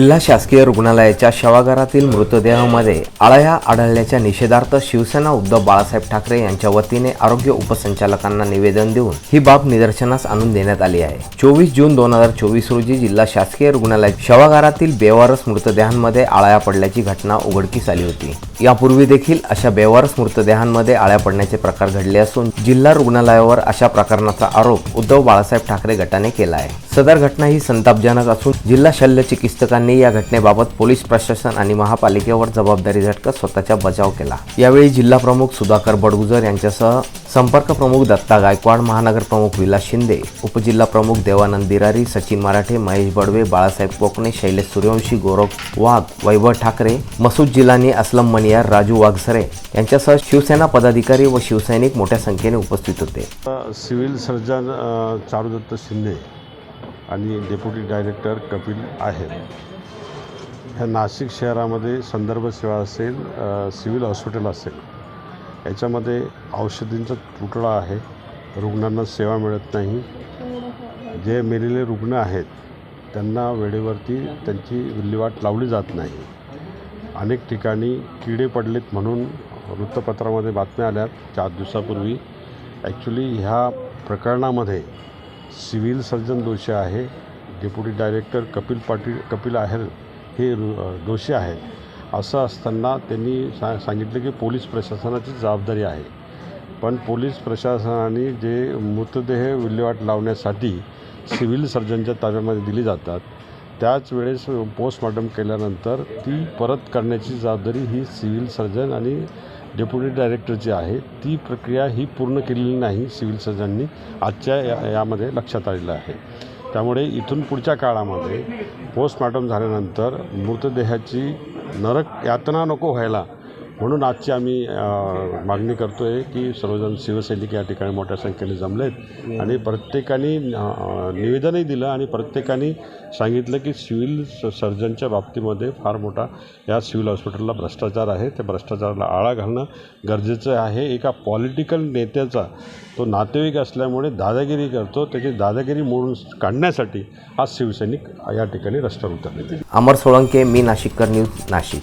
जिल्हा शासकीय रुग्णालयाच्या शवागारातील मृतदेहामध्ये आळया आढळल्याच्या निषेधार्थ शिवसेना उद्धव बाळासाहेब ठाकरे यांच्या वतीने आरोग्य उपसंचालकांना निवेदन देऊन ही बाब निदर्शनास आणून देण्यात आली आहे. चोवीस जून दोन हजार चोवीस रोजी जिल्हा शासकीय रुग्णालय शवागारातील बेवारस मृतदेहांमध्ये आळया पडल्याची घटना उघडकीस आली होती. यापूर्वी देखील अशा बेवारस मृतदेहांमध्ये आळ्या पडण्याचे प्रकार घडले असून जिल्हा रुग्णालयावर अशा प्रकरणाचा आरोप उद्धव बाळासाहेब ठाकरे गटाने केला आहे. सदर घटना ही संतापजनक असून जिल्हा शल्य चिकित्सकांनी या घटनेबाबत पोलीस प्रशासन आणि महापालिकेवर जबाबदारी झटकत स्वतःचा बचाव केला. यावेळी जिल्हा प्रमुख सुधाकर बडगुजर यांच्यासह संपर्क प्रमुख दत्ता गायकवाड महानगर प्रमुख विलास शिंदे उपजिल्हा प्रमुख देवानंद दिरारी सचिन मराठे महेश बडवे बाळासाहेब कोकणे शैलेश सूर्यवंशी गौरव वाघ वैभव ठाकरे मसूद जिलानी असलम मनियार राजू वाघसरे यांच्यासह शिवसेना पदाधिकारी व शिवसैनिक मोठ्या संख्येने उपस्थित होते. सिव्हिल सर्जन चारुदत्त शिंदे आणि डेप्युटी डायरेक्टर कपिल आहेत. ह्या नाशिक शहरामध्ये संदर्भ सेवा असेल सिव्हिल हॉस्पिटल असेल याच्यामध्ये औषधींचा तुटडा आहे रुग्णांना सेवा मिळत नाही. जे मेलेले रुग्ण आहेत त्यांना वेळेवरती त्यांची विल्हेवाट लावली जात नाही. अनेक ठिकाणी किडे पडलेत म्हणून वृत्तपत्रामध्ये बातम्या आल्यात. चार दिवसापूर्वी ॲक्च्युली ह्या प्रकरणामध्ये सिव्हिल सर्जन दोषी आहे. डेप्युटी डायरेक्टर कपिल पाटील कपिल आहेर हे रु- दोषी आहेत. असं असताना त्यांनी सा सांगितलं की पोलीस प्रशासनाची जबाबदारी आहे. पण पोलीस प्रशासनाने जे मृतदेह विल्हेवाट लावण्यासाठी सिव्हिल सर्जनच्या ताब्यामध्ये दिली जातात त्याच वेळेस पोस्टमॉर्टम केल्यानंतर ती परत करण्याची जबाबदारी ही सिव्हिल सर्जन आणि डेप्युटी डायरेक्टर जी आहे ती प्रक्रिया ही पूर्ण केलेली नाही सिव्हिल सर्जननी. आजच्या या यामध्ये लक्षात आलेलं आहे. त्यामुळे इथून पुढच्या काळामध्ये पोस्टमॉर्टम झाल्यानंतर मृतदेहाची नरक यातना नको व्हायला म्हणून आजची आम्ही मागणी करतो आहे की सर्वजण शिवसैनिक या ठिकाणी मोठ्या संख्येने जमले आहेत आणि प्रत्येकाने निवेदनही दिलं आणि प्रत्येकाने सांगितलं की सिव्हिल स- सर्जनच्या बाबतीमध्ये फार मोठा या सिव्हिल हॉस्पिटलला भ्रष्टाचार आहे. त्या भ्रष्टाचाराला आळा घालणं गरजेचं आहे. एका पॉलिटिकल नेत्याचा तो नातेवाईक असल्यामुळे दादागिरी करतो. त्याची दादागिरी मोडून काढण्यासाठी आज शिवसैनिक या ठिकाणी रस्त्यावर उतरले अमर सोळंके मी नाशिककर न्यूज नाशिक.